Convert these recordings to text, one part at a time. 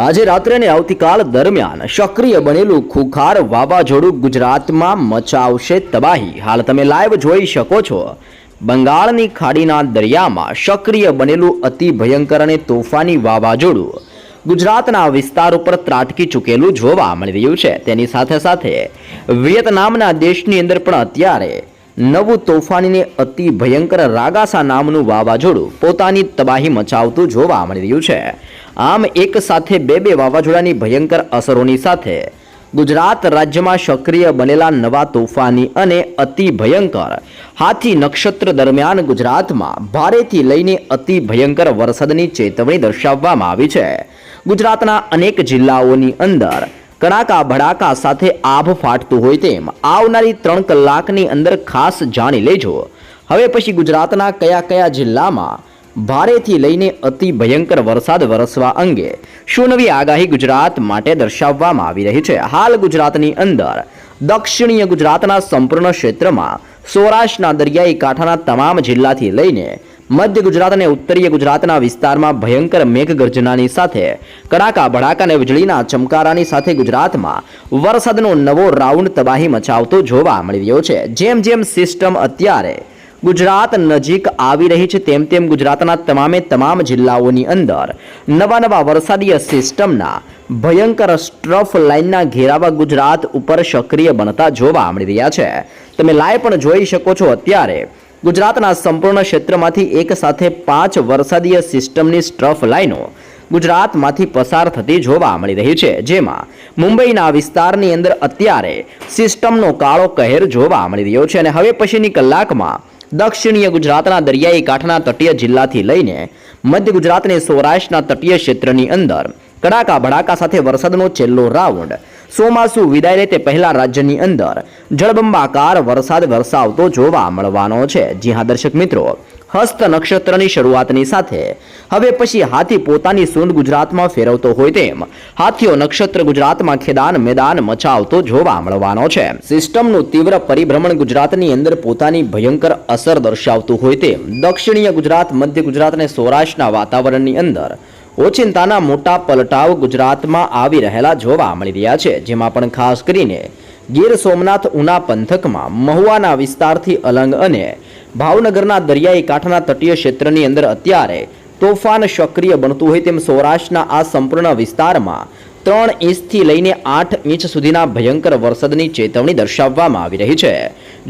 આજે રાત્રે અને આવતીકાલ દરમિયાન સક્રિય બનેલું ખુખાર વાવાઝોડું ગુજરાતમાં મચાવશે તબાહી. હાલ તમે લાઈવ જોઈ શકો છો. બંગાળની ખાડીના દરિયામાં સક્રિય બનેલું અતિ ભયંકર અને તોફાની વાવાઝોડું ગુજરાતના વિસ્તાર ઉપર ત્રાટકી ચૂકેલું જોવા મળી રહ્યું છે. તેની સાથે સાથે વિયેતનામના દેશની અંદર પણ અત્યારે નવું તોફાનીને અતિ ભયંકર રાગાસા નામનું વાવાઝોડું પોતાની તબાહી મચાવતું જોવા મળી રહ્યું છે. આમ એક સાથે બે બે વાવાઝોડાની ભયંકર અસરોની સાથે ગુજરાત રાજ્યમાં સક્રિય બનેલા નવા તોફાની અને અતિ ભયંકર હાથી નક્ષત્ર દરમિયાન ગુજરાતમાં ભારેથી લઈને અતિ ભયંકર વરસાદની ચેતવણી દર્શાવવામાં આવી છે. ગુજરાતના અનેક જિલ્લાઓની અંદર કડાકા ભડાકા સાથે આભ ફાટતું હોય તેમ આવનારી ત્રણ કલાકની અંદર ખાસ જાણી લેજો. હવે પછી ગુજરાતના કયા કયા જિલ્લામાં ભારેથી લઈને અતિ ભયંકર વરસાદ વરસવા અંગે શું નવી આગાહી ગુજરાત માટે દર્શાવવામાં આવી રહી છે. હાલ ગુજરાતની અંદર દક્ષિણીય ગુજરાતના સંપૂર્ણ ક્ષેત્રમાં સૌરાષ્ટ્રના દરિયાઈ કાંઠાના તમામ જિલ્લાથી લઈને મધ્ય ગુજરાત અને ઉત્તરીય ગુજરાતના વિસ્તારમાં ભયંકર મેઘગર્જનાની સાથે, કડાકા, ભડાકા અને વીજળીના ચમકારાની સાથે ગુજરાતમાં વરસાદનો નવો રાઉન્ડ તબાહી મચાવતો જોવા મળી રહ્યો છે. જેમ જેમ સિસ્ટમ અત્યારે ગુજરાત નજીક આવી રહી છે, તેમ તેમ ગુજરાતના તમામે તમામ જિલ્લાઓની અંદર નવા નવા વરસાદીય સિસ્ટમના ભયંકર સ્ટ્રફ લાઇનના ઘેરાવા ગુજરાત ઉપર સક્રિય બનતા જોવા મળી રહ્યા છે. તમે લાઈવ પણ જોઈ શકો છો અત્યારે ગુજરાતના સંપૂર્ણ ક્ષેત્રમાંથી એક સાથે પાંચ વરસાદીય સિસ્ટમની સ્ટ્રફ લાઇનો ગુજરાતમાંથી પસાર થતી જોવા મળી રહી છે. જેમાં મુંબઈના વિસ્તારની અંદર અત્યારે સિસ્ટમનો કાળો કહેર જોવા મળી રહ્યો છે અને હવે પછીની કલાકમાં દક્ષિણીય ગુજરાતના દરિયાઈ કાંઠાના તટીય જિલ્લાથી લઈને મધ્ય ગુજરાતની સૌરાષ્ટ્રના તટીય ક્ષેત્રની અંદર કડાકા ભડાકા સાથે વરસાદનો છેલ્લો રાઉન્ડ ચોમાસુ વિદાય લે તે પહેલા રાજ્યની અંદર. જળબંબાકાર વરસાદ વરસાવતો જોવા મળવાનો છે. જી હા, દર્શક મિત્રો, હસ્ત નક્ષત્રની શરૂઆતની સાથે. હવે પછી હાથી પોતાની સૂંઢ ગુજરાતમાં ફેરવતો હોય તેમ. હાથીઓ નક્ષત્ર ગુજરાતમાં ખેદાન મેદાન મચાવતો જોવા મળવાનો છે. સિસ્ટમનું તીવ્ર પરિભ્રમણ ગુજરાતની અંદર પોતાની ભયંકર અસર દર્શાવતું હોય તેમ. દક્ષિણીય ગુજરાત, મધ્ય ગુજરાત અને સૌરાષ્ટ્રના વાતાવરણની અંદર ઓચિંતાના મોટા પલટાવ ગુજરાતમાં આવી રહેલા જોવા મળી રહ્યા છે, જેમાં પણ ખાસ કરીને ગીર સોમનાથ ઉના પંથકમાં મહુવાના વિસ્તારથી અલંગ અને ભાવનગરના દરિયાઈ કાંઠાના તટીય ક્ષેત્રની અંદર અત્યારે તોફાન સક્રિય બનતું હોય તેમ સૌરાષ્ટ્રના આ સંપૂર્ણ વિસ્તારમાં ત્રણ ઇંચથી લઈને આઠ ઇંચ સુધીના ભયંકર વરસાદની ચેતવણી દર્શાવવામાં આવી રહી છે.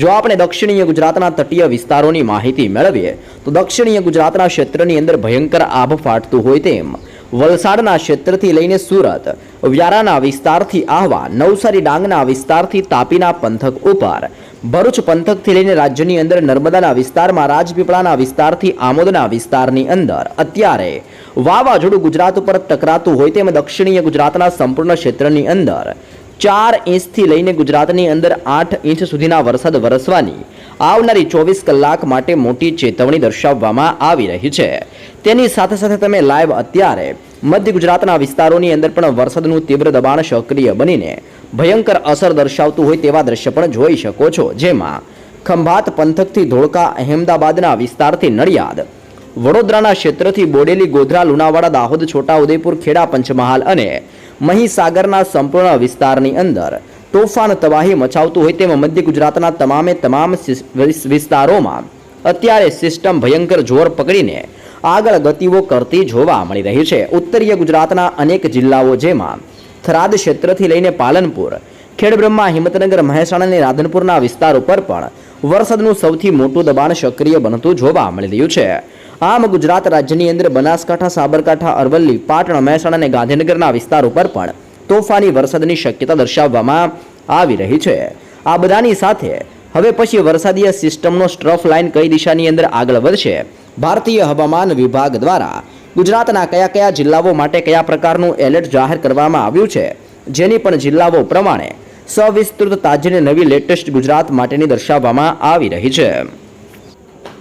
જો આપણે દક્ષિણીય ગુજરાતના તટીય વિસ્તારોની માહિતી મેળવીએ, તો દક્ષિણીય ગુજરાતના ક્ષેત્રની અંદર ભયંકર આભ ફાટતું હોય તેમ. વલસાડના ક્ષેત્રથી લઈને સુરત, વ્યારાના વિસ્તારથી આહવા, નવસારી ડાંગના વિસ્તારથી તાપીના પંથક ઉપર. ભરૂચ પંથકથી લઈને રાજ્યની અંદર નર્મદાના વિસ્તારમાં, રાજપીપળાના વિસ્તારથી આમોદના વિસ્તારની અંદર. અત્યારે વાવાઝોડું ગુજરાત ઉપર ટકરાતું હોય તેમ દક્ષિણીય ગુજરાતના સંપૂર્ણ ક્ષેત્રની અંદર. ચાર ઇંચથી લઈને ગુજરાતની અંદર આઠ ઇંચ સુધીના વરસાદ વરસવાની આવનારી ચોવીસ કલાક માટે મોટી ચેતવણી દર્શાવવામાં આવી રહી છે. તેની સાથે સાથે તમે લાઈવ અત્યારે મધ્ય ગુજરાતના વિસ્તારોની અંદર પણ વરસાદનું તીવ્ર દબાણ સક્રિય બનીને ભયંકર અસર દર્શાવતું હોય તેવા દ્રશ્ય પણ જોઈ શકો છો. જેમાં ખંભાત પંથકથી ધોળકા અહેમદાબાદના વિસ્તારથી નડિયાદ, વડોદરાના ક્ષેત્રથી બોડેલી ગોધરા લુણાવાડા દાહોદ છોટા ઉદેપુર ખેડા પંચમહાલ અને મહીસાગરના સંપૂર્ણ વિસ્તારની અંદર તોફાન તબાહી મચાવતું હોય તેમ મધ્ય ગુજરાતના તમામે તમામ વિસ્તારોમાં અત્યારે સિસ્ટમ ભયંકર જોર પકડીને આગળ ગતિઓ કરતી જોવા મળી રહી છે. ઉત્તરીય ગુજરાતના અનેક જિલ્લાઓ જેમાં થરાદ ક્ષેત્રથી લઈને પાલનપુર, ખેડબ્રહ્મા, હિંમતનગર, મહેસાણા અને રાધનપુરના વિસ્તાર ઉપર પણ વરસાદનું સૌથી મોટું દબાણ સક્રિય બનતું જોવા મળી રહ્યું છે. આમ ગુજરાત રાજ્યની અંદર બનાસકાંઠા, સાબરકાંઠા, અરવલ્લી, પાટણ, મહેસાણા અને ગાંધીનગરના વિસ્તાર ઉપર પણ તોફાની વરસાદની શક્યતા દર્શાવવામાં આવી રહી છે. આ બધાની સાથે હવે પછી વરસાદીય સિસ્ટમનો સ્ટ્રફ લાઇન કઈ દિશાની અંદર આગળ વધશે? ભારતીય હવામાન વિભાગ દ્વારા ગુજરાતના કયા કયા જિલ્લાઓ માટે કયા પ્રકારનું એલર્ટ જાહેર કરવામાં આવ્યું છે? જેની પણ જિલ્લાઓ પ્રમાણે સવિસ્તૃત તાજીને નવી લેટેસ્ટ ગુજરાત માટેની દર્શાવવામાં આવી રહી છે.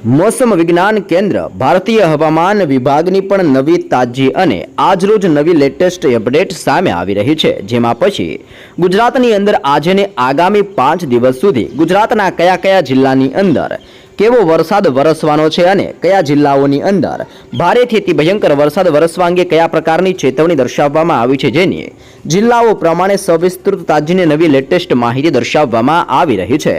મોસમ વિજ્ઞાન કેન્દ્ર ભારતીય હવામાન વિભાગની પણ નવી તાજી અને આજરોજ નવી લેટેસ્ટ અપડેટ સામે આવી રહી છે. જેમાં પછી ગુજરાતની અંદર આજે ને આગામી પાંચ દિવસ સુધી ગુજરાતના કયા કયા જિલ્લાની અંદર કેવો વરસાદ વરસવાનો છે અને કયા જિલ્લાઓની અંદર ભારેથી અતિ ભયંકર વરસાદ વરસવા અંગે કયા પ્રકારની ચેતવણી દર્શાવવામાં આવી છે જેની જિલ્લાઓ પ્રમાણે સવિસ્તૃત તાજીને નવી લેટેસ્ટ માહિતી દર્શાવવામાં આવી રહી છે.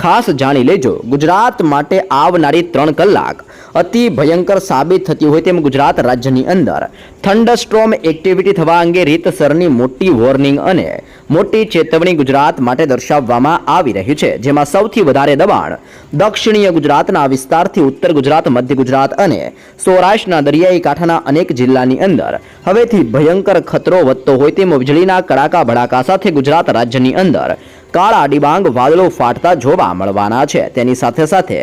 ખાસ જાણી લેજો. ગુજરાત માટે આવનારી ત્રણ કલાક અતિ ભયંકર સાબિત થતી હોય તેમ ગુજરાત રાજ્યની અંદર. થંડરસ્ટ્રોમ એક્ટિવિટી થવા અંગે રીતસરની મોટી વોર્નિંગ અને મોટી ચેતવણી ગુજરાત માટે દર્શાવવામાં આવી રહી છે, જેમાં સૌથી વધારે દબાણ દક્ષિણીય ગુજરાતના વિસ્તારથી ઉત્તર ગુજરાત, મધ્ય ગુજરાત અને સૌરાષ્ટ્રના દરિયાઈ કાંઠાના અનેક જિલ્લાની અંદર. હવેથી ભયંકર ખતરો વધતો હોય તેમ વીજળીના કડાકા ભડાકા સાથે ગુજરાત રાજ્યની અંદર કાળા ડિબાંગ વાદળો ફાટતા જોવા મળવાના છે. તેની સાથે સાથે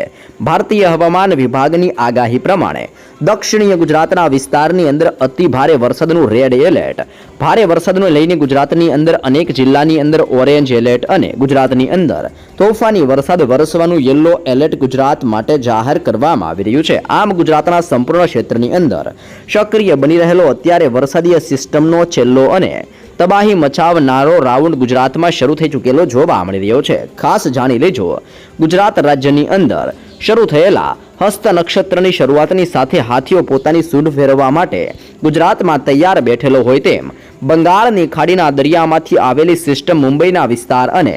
ભારતીય હવામાન વિભાગની આગાહી પ્રમાણે દક્ષિણીય ગુજરાતના વિસ્તારની અંદર અતિ ભારે વરસાદનું રેડ એલર્ટ. ભારે વરસાદને લઈને ગુજરાતની અંદર અનેક જિલ્લાની અંદર ઓરેન્જ એલર્ટ અને ગુજરાતની અંદર તોફાની વરસાદ વરસવાનું યલો એલર્ટ ગુજરાત માટે જાહેર કરવામાં આવી રહ્યું છે. આમ ગુજરાતના સંપૂર્ણ ક્ષેત્રની અંદર સક્રિય બની રહેલો અત્યારે વરસાદીય સિસ્ટમનો છેલ્લો અને તબાહી મચાવનારો રાઉન્ડ ગુજરાતમાં શરૂ થઈ ચૂકેલો જોવા મળી રહ્યો છે. ખાસ જાણી લેજો, ગુજરાત રાજ્યની અંદર શરૂ થયેલા હસ્ત નક્ષત્રની શરૂઆતની સાથે હાથીઓ પોતાની સૂંઢ ફેરવવા માટે ગુજરાતમાં તૈયાર બેઠેલો હોય તેમ બંગાળની ખાડીના દરિયામાંથી આવેલી સિસ્ટમ મુંબઈના વિસ્તાર અને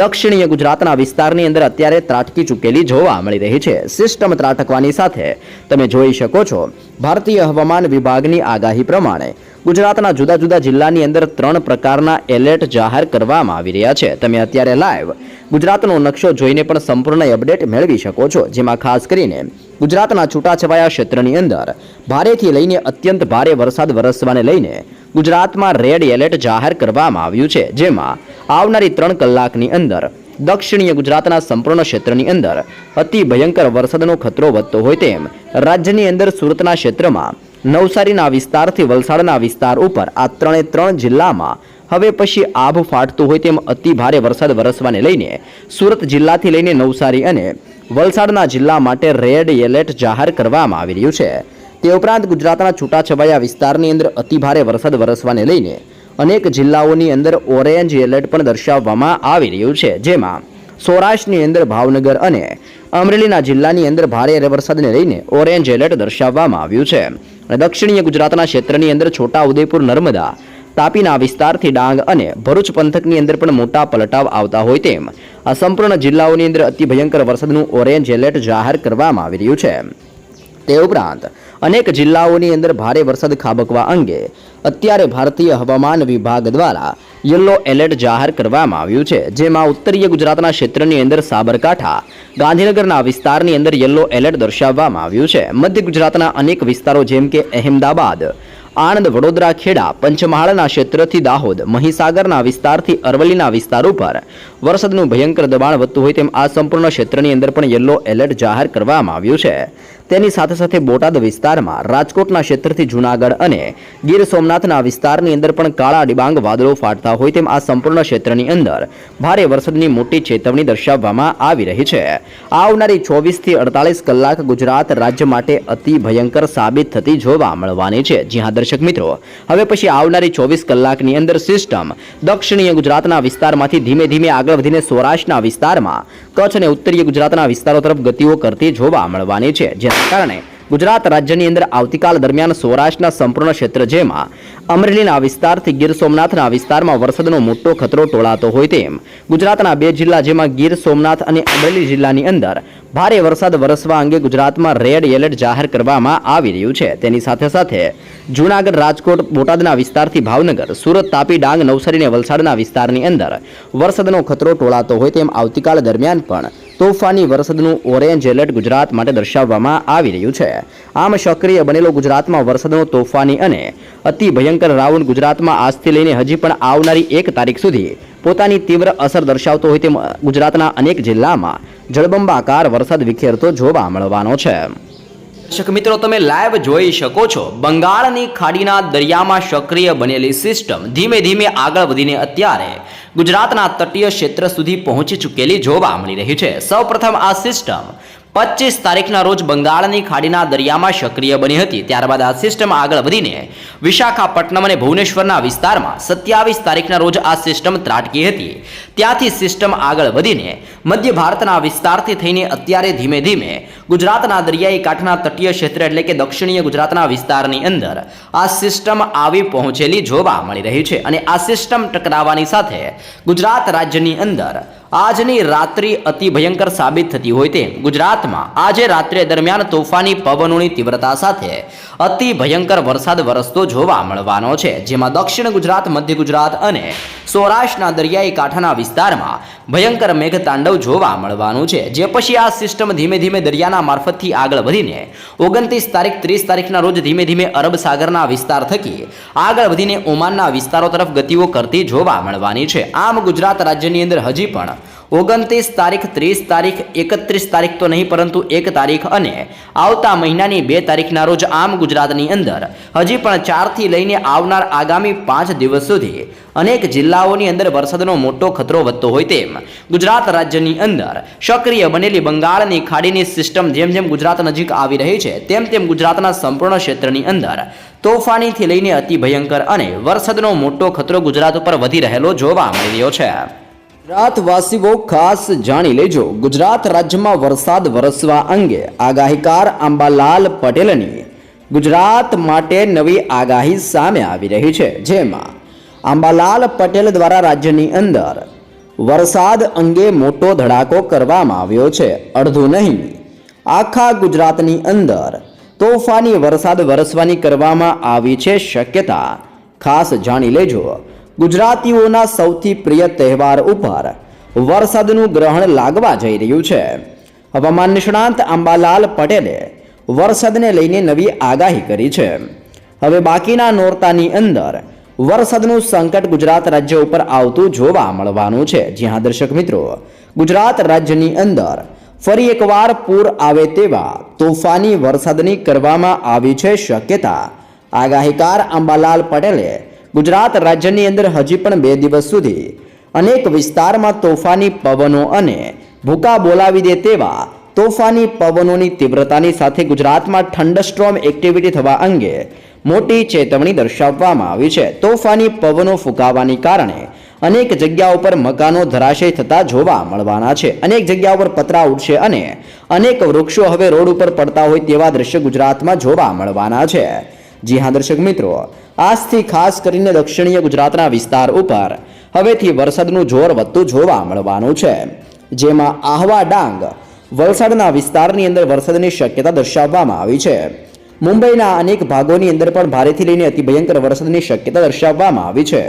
દક્ષિણીય ગુજરાતના વિસ્તારની અંદર અત્યારે ત્રાટકી ચૂકેલી જોવા મળી રહી છે. સિસ્ટમ ત્રાટકવાની સાથે તમે જોઈ શકો છો, ભારતીય હવામાન વિભાગની આગાહી પ્રમાણે ગુજરાતના જુદા જુદા જિલ્લાની અંદર ત્રણ પ્રકારના એલર્ટ જાહેર કરવામાં આવી રહ્યા છે. તમે અત્યારે લાઈવ ગુજરાતનો નકશો જોઈને પણ સંપૂર્ણ અપડેટ મેળવી શકો છો. જેમાં ખાસ કરીને ગુજરાતના છૂટાછવાયા ક્ષેત્રની અંદર ભારેથી લઈને અત્યંત ભારે વરસાદ વરસવાને લઈને ગુજરાતમાં રેડ એલર્ટ જાહેર કરવામાં આવ્યું છે, જેમાં આવનારી ત્રણ કલાકની અંદર દક્ષિણીય ગુજરાતના સંપૂર્ણ ક્ષેત્રની અંદર અતિ ભયંકર વરસાદનો ખતરો વધતો હોય તેમ રાજ્યની અંદર સુરતના ક્ષેત્રમાં નવસારીના વિસ્તારથી વલસાડના વિસ્તાર ઉપર આ ત્રણે ત્રણ જિલ્લામાં હવે પછી આભ ફાટતું હોય તેમ અતિ ભારે વરસાદ વરસવાને લઈને સુરત જિલ્લાથી લઈને નવસારી અને વલસાડના જિલ્લા માટે રેડ એલર્ટ જાહેર કરવામાં આવી રહ્યું છે. તે ઉપરાંત ગુજરાતના છૂટાછવાયા વિસ્તારની અંદર અતિભારે વરસાદ વરસવાને લઈને અનેક જિલ્લાઓની અંદર ઓરેન્જ એલર્ટ પણ દર્શાવવામાં આવી રહ્યું છે. જેમાં સૌરાષ્ટ્રની અંદર ભાવનગર અને અમરેલીના જિલ્લાની અંદર ભારે વરસાદને લઈને ઓરેન્જ એલર્ટ દર્શાવવામાં આવ્યું છે. અને દક્ષિણીય ગુજરાતના ક્ષેત્રની અંદર છોટા ઉદેપુર, નર્મદા, તાપીના વિસ્તારથી ડાંગ અને ભરૂચ પંથકની અંદર પણ મોટા પલટાવ આવતા હોય તેમ આ સંપૂર્ણ જિલ્લાઓની અંદર અતિ ભયંકર વરસાદનું ઓરેન્જ એલર્ટ જાહેર કરવામાં આવી રહ્યું છે. તે ઉપરાંત અનેક જિલ્લાઓની અંદર ભારે વરસાદ ખાબકવા અંગે અત્યારે ભારતીય હવામાન વિભાગ દ્વારા યલો એલર્ટ જાહેર કરવામાં આવ્યું છે, જેમાં ઉત્તરીય ગુજરાતના ક્ષેત્રની અંદર સાબરકાંઠા, ગાંધીનગરના વિસ્તારની અંદર યલો એલર્ટ દર્શાવવામાં આવ્યું છે. મધ્ય ગુજરાતના અનેક વિસ્તારો જેમ કે અહેમદાબાદ, આણંદ, વડોદરા, ખેડા પંચમહાલના ક્ષેત્રથી દાહોદ, મહીસાગરના વિસ્તારથી અરવલ્લીના વિસ્તાર ઉપર વરસાદનું ભયંકર દબાણ વધતું હોય તેમ આ સંપૂર્ણ ક્ષેત્રની અંદર પણ યલો એલર્ટ જાહેર કરવામાં આવ્યું છે. તેની સાથે સાથે બોટાદ વિસ્તારમાં રાજકોટના ક્ષેત્રથી જૂનાગઢ અને ગીર સોમનાથના વિસ્તારની અંદર પણ કાળા ડિબાંગ વાદળો ફાટતા હોય તેમ આ સંપૂર્ણ ક્ષેત્રની અંદર ભારે વરસાદની મોટી ચેતવણી દર્શાવવામાં આવી રહી છે. આવનારી ચોવીસથી અડતાલીસ કલાક ગુજરાત રાજ્ય માટે અતિ ભયંકર સાબિત થતી જોવા મળવાની છે. જી હા, દર્શક મિત્રો, હવે પછી આવનારી ચોવીસ કલાકની અંદર સિસ્ટમ દક્ષિણીય ગુજરાતના વિસ્તારમાંથી ધીમે ધીમે આગળ વધીને સૌરાષ્ટ્રના વિસ્તારમાં કચ્છ અને ઉત્તરીય ગુજરાતના વિસ્તારો તરફ ગતિઓ કરતી જોવા મળવાની છે. જેના કારણે ગુજરાત રાજ્યની અંદર આવતીકાલ દરમિયાન સૌરાષ્ટ્રના સંપૂર્ણ ક્ષેત્ર જેમાં અમરેલીના વિસ્તારથી ગીર સોમનાથના વિસ્તારમાં વરસાદનો મોટો ખતરો ટોળાતો હોય તેમ ગુજરાતના બે જિલ્લા જેમાં ગીર સોમનાથ અને અમરેલી જિલ્લાની અંદર ભારે વરસાદ વરસવા અંગે ગુજરાતમાં રેડ એલર્ટ જાહેર કરવામાં આવી રહ્યું છે. તેની સાથે સાથે જૂનાગઢ, રાજકોટ, બોટાદના વિસ્તારથી ભાવનગર, સુરત, તાપી, ડાંગ, નવસારી અને વલસાડના વિસ્તારની અંદર વરસાદનો ખતરો ટોળાતો હોય તેમ આવતીકાલ દરમિયાન પણ તોફાની વરસાદનું ઓરેન્જ એલર્ટ ગુજરાત માટે દર્શાવવામાં આવી રહ્યું છે. આમ સક્રિય બનેલો ગુજરાતમાં વરસાદનો તોફાની અને અતિ ભયંકર રાઉન્ડ ગુજરાતમાં આજથી લઈને હજી પણ આવનારી એક તારીખ સુધી પોતાની તીવ્ર અસર દર્શાવતો હોય તેમ ગુજરાતના અનેક જિલ્લામાં જળબંબાકાર વરસાદ વિખેરતો જોવા મળવાનો છે. દર્શક મિત્રો, તમે લાઈવ જોઈ શકો છો. બંગાળની ખાડીના દરિયામાં સક્રિય બનેલી સિસ્ટમ ધીમે ધીમે આગળ વધીને અત્યારે ગુજરાતના તટીય ક્ષેત્ર સુધી પહોંચી ચૂકેલી જોવા મળી રહી છે. સૌપ્રથમ આ સિસ્ટમ પચીસ તારીખના રોજ બંગાળની ખાડીના દરિયામાં સક્રિય બની હતી. ત્યારબાદ આ સિસ્ટમ આગળ વધીને વિશાખાપટ્ટનમ અને ભુવનેશ્વરના વિસ્તારમાં સત્યાવીસ તારીખના રોજ આ સિસ્ટમ ત્રાટકી હતી. ત્યાંથી સિસ્ટમ આગળ વધીને મધ્ય ભારતના વિસ્તારથી થઈને અત્યારે ધીમે ધીમે ગુજરાતના દરિયાઈ કાંઠાના તટીય ક્ષેત્ર એટલે કે દક્ષિણીય ગુજરાતના વિસ્તારની અંદર આ સિસ્ટમ આવી પહોંચેલી જોવા મળી રહી છે. અને આ સિસ્ટમ ટકરાવાની સાથે ગુજરાત રાજ્યની અંદર આજની રાત્રિ અતિ ભયંકર સાબિત થતી હોય તેમ ગુજરાતમાં આજે રાત્રે દરમિયાન તોફાની પવનોની તીવ્રતા સાથે અતિ ભયંકર વરસાદ વરસતો જોવા મળવાનો છે, જેમાં દક્ષિણ ગુજરાત, મધ્ય ગુજરાત અને સૌરાષ્ટ્રના દરિયાઈ કાંઠાના વિસ્તારમાં ભયંકર મેઘતાંડવ જોવા મળવાનું છે, જે પછી આ સિસ્ટમ ધીમે ધીમે દરિયાના મારફતથી આગળ વધીને ઓગણત્રીસ તારીખ, ત્રીસ તારીખના રોજ ધીમે ધીમે અરબ સાગરના વિસ્તાર થકી આગળ વધીને ઓમાનના વિસ્તારો તરફ ગતિઓ કરતી જોવા મળવાની છે. આમ ગુજરાત રાજ્યની અંદર હજી પણ ઓગણત્રીસ તારીખ, ત્રીસ તારીખ, એકત્રીસ તારીખ તો નહીં, પરંતુ એક તારીખ અને આવતા મહિનાની બે તારીખના રોજ આમ ગુજરાતની અંદર. હજી પણ ચારથી લઈને આવનાર આગામી પાંચ દિવસ સુધી અનેક જિલ્લાઓની અંદર વરસાદનો મોટો ખતરો વધતો હોય તેમ ગુજરાત રાજ્યની અંદર સક્રિય બનેલી બંગાળની ખાડીની સિસ્ટમ જેમ જેમ ગુજરાત નજીક આવી રહી છે, તેમ તેમ ગુજરાતના સંપૂર્ણ ક્ષેત્રની અંદર તોફાનીથી લઈને અતિ ભયંકર અને વરસાદનો મોટો ખતરો ગુજરાત ઉપર વધી રહેલો જોવા મળી રહ્યો છે. ગુજરાતવાસીઓ ખાસ જાણી લેજો. ગુજરાત રાજ્યમાં વરસાદ વરસવા અંગે આગાહીકાર આંબાલાલ પટેલની. ગુજરાત માટે નવી આગાહી સામે આવી રહી છે. જેમાં આંબાલાલ પટેલ દ્વારા રાજ્યની અંદર વરસાદ અંગે મોટો ધડાકો કરવામાં આવ્યો છે. અડધું નહીં, આખા ગુજરાતની અંદર તોફાની વરસાદ વરસવાની કરવામાં આવી છે શક્યતા. ખાસ જાણી લેજો. ગુજરાતીઓના સૌથી પ્રિય તહેવાર ઉપર વરસાદનું ગ્રહણ લાગવા જઈ રહ્યું છે. હવામાન નિષ્ણાંત અંબાલાલ પટેલે વરસાદને લઈને નવી આગાહી કરી છે. હવે બાકીના નોરતાની અંદર વરસાદનું સંકટ ગુજરાત રાજ્ય ઉપર આવતું જોવા મળવાનું છે. જ્યાં દર્શક મિત્રો, ગુજરાત રાજ્યની અંદર ફરી એકવાર પૂર આવે તેવા તોફાની વરસાદની કરવામાં આવી છે શક્યતા. આગાહીકાર અંબાલાલ પટેલે ગુજરાત રાજ્યની અંદર હજી પણ બે દિવસ સુધી અનેક વિસ્તારમાં તોફાની પવનો અને ભૂકા બોલાવી દે તેવા તોફાની પવનોની તીવ્રતાની સાથે ગુજરાતમાં ઠંડસ્ટ્રોમ એક્ટિવિટી થવા અંગે મોટી ચેતવણી દર્શાવવામાં આવી છે. તોફાની પવનો ફૂંકાવાની કારણે અનેક જગ્યાઓ પર મકાનો ધરાશય થતા જોવા મળવાના છે. અનેક જગ્યાઓ પર પતરા ઉડશે અને અનેક વૃક્ષો હવે રોડ ઉપર પડતા હોય તેવા દ્રશ્ય ગુજરાતમાં જોવા મળવાના છે. જી હા, દર્શક મિત્રો. આજથી ખાસ કરીને દક્ષિણીય ગુજરાતના વિસ્તાર ઉપર હવેથી વરસાદનું જોર વધતું જોવા મળવાનું છે. જેમાં આહવા ડાંગ વલસાડના વિસ્તારની અંદર વરસાદની શક્યતા દર્શાવવામાં આવી છે. મુંબઈના અનેક ભાગોની અંદર પણ ભારેથી લઈને અતિ ભયંકર વરસાદની શક્યતા દર્શાવવામાં આવી છે.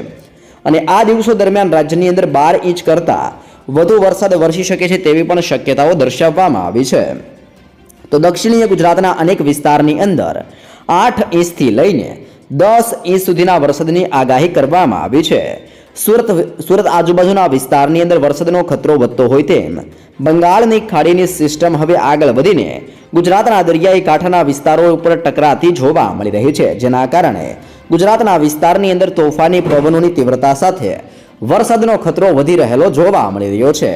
અને આ દિવસો દરમિયાન રાજ્યની અંદર બાર ઇંચ કરતાં વધુ વરસાદ વરસી શકે છે તેવી પણ શક્યતાઓ દર્શાવવામાં આવી છે. તો દક્ષિણીય ગુજરાતના અનેક વિસ્તારની અંદર આઠ ઇંચથી લઈને દસ ઇંચ સુધીના વરસાદની આગાહી કરવામાં આવી છે. સુરત સુરત આજુબાજુના વિસ્તારની અંદર વરસાદનો ખતરો વધતો હોય તેમ બંગાળની ખાડીની સિસ્ટમ હવે આગળ વધીને ગુજરાતના દરિયાઈ કાંઠાના વિસ્તારો ઉપર ટકરાતી જોવા મળી રહી છે. જેના કારણે ગુજરાતના વિસ્તારની અંદર તોફાની પવનોની તીવ્રતા સાથે વરસાદનો ખતરો વધી રહેલો જોવા મળી રહ્યો છે.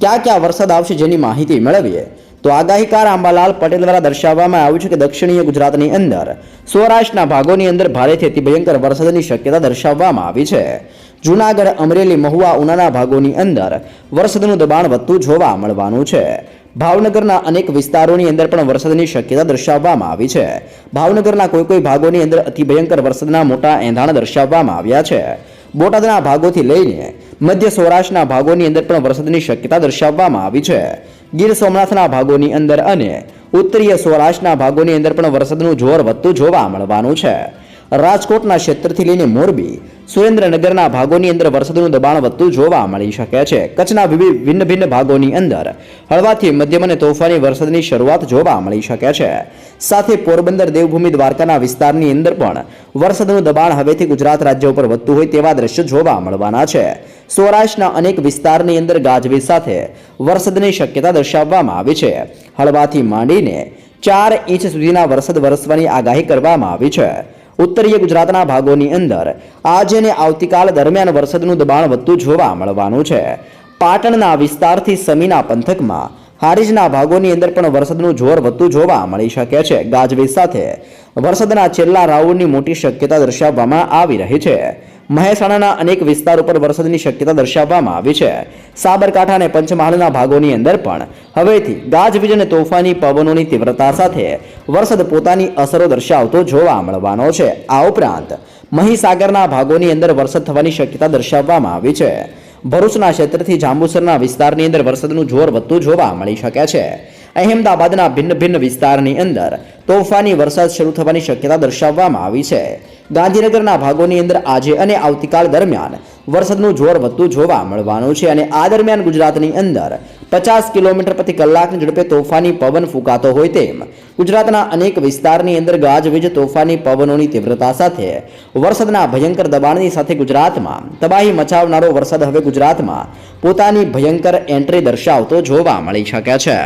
ક્યાં ક્યાં વરસાદ આવશે જેની માહિતી મેળવીએ તો આગાહીકાર આંબાલાલ પટેલ દ્વારા દર્શાવવામાં આવ્યું છે કે દક્ષિણીય ગુજરાતની અંદર સૌરાષ્ટ્રના ભાગોની અંદર ભારેથી અતિ ભયંકર વરસાદની શક્યતા દર્શાવવામાં આવી છે. જૂનાગઢ, અમરેલી, મહુવા ઉનાના ભાગોની અંદર વરસાદનું દબાણ વધતું જોવા મળવાનું છે. ભાવનગરના અનેક વિસ્તારોની અંદર પણ વરસાદની શક્યતા દર્શાવવામાં આવી છે. ભાવનગરના કોઈ કોઈ ભાગોની અંદર અતિ ભયંકર વરસાદના મોટા એંધાણ દર્શાવવામાં આવ્યા છે. બોટાદના ભાગોથી લઈને મધ્ય સૌરાષ્ટ્રના ભાગોની અંદર પણ વરસાદની શક્યતા દર્શાવવામાં આવી છે. ગીર સોમનાથના ભાગોની અંદર અને ઉત્તરીય સૌરાષ્ટ્રના ભાગોની અંદર પણ વરસાદનું જોર વધતું જોવા મળવાનું છે. રાજકોટના ક્ષેત્રથી લઈને મોરબી સુરેન્દ્રનગરના ભાગોની અંદર વરસાદનું દબાણ વધતું જોવા મળી શકે છે. કચ્છના ભિન્ન ભિન્ન ભાગોની અંદર હળવાથી મધ્યમ અને તોફાની વરસાદની શરૂઆત જોવા મળી શકે છે. સાથે પોરબંદર, દેવભૂમિ, દ્વારકાના વિસ્તારની અંદર પણ વરસાદનું દબાણ હવેથી ગુજરાત રાજ્ય ઉપર વધતું હોય તેવા દ્રશ્યો જોવા મળવાના છે. સૌરાષ્ટ્રના અનેક વિસ્તારની અંદર ગાજવીજ સાથે વરસાદની શક્યતા દર્શાવવામાં આવી છે. હળવાથી માંડીને ચાર ઇંચ સુધીના વરસાદ વરસવાની આગાહી કરવામાં આવી છે. ઉત્તરીય ગુજરાતના ભાગોની અંદર. આજે અને આવતીકાલ દરમિયાન વરસાદનું દબાણ વધતું જોવા મળવાનું છે. પાટણના વિસ્તારથી સમીના પંથકમાં હારીજના ભાગોની અંદર પણ વરસાદનું જોર વધતું જોવા મળી શકે છે. ગાજવીજ સાથે વરસાદના છેલ્લા રાઉન્ડની મોટી શક્યતા દર્શાવવામાં આવી રહી છે. મહેસાણાના અનેક વિસ્તારો પર વરસાદની શક્યતા દર્શાવવામાં આવી છે. સાબરકાંઠા અને પંચમહાલના ભાગોની અંદર પણ હવેથી ગાજવીજ અને તોફાની પવનોની તીવ્રતા સાથે વરસાદ પોતાની અસરો દર્શાવતો જોવા મળવાનો છે. આ ઉપરાંત મહીસાગરના ભાગોની અંદર વરસાદ થવાની શક્યતા દર્શાવવામાં આવી છે. ભરૂચના ક્ષેત્રથી જાંબુસરના વિસ્તારની અંદર વરસાદનું જોર વધતું જોવા મળી શકે છે. અહેમદાબાદના ભિન્ન ભિન્ન વિસ્તારની અંદર તોફાની વરસાદ શરૂ થવાની શક્યતા દર્શાવવામાં આવી છે. ગાંધીનગરના ભાગોની અંદર આજે અને આવતીકાલ દરમિયાન વરસાદનું જોર વધતું જોવા મળવાનું છે અને આ દરમિયાન ગુજરાતની અંદર પચાસ કિલોમીટર પ્રતિ કલાકની ઝડપે તોફાની પવન ફૂંકાતો હોય તેમ ગુજરાતના અનેક વિસ્તારની અંદર ગાજવીજ તોફાની પવનોની તીવ્રતા સાથે વરસાદના ભયંકર દબાણની સાથે ગુજરાતમાં તબાહી મચાવનારો વરસાદ હવે ગુજરાતમાં પોતાની ભયંકર એન્ટ્રી દર્શાવતો જોવા મળી શકે છે.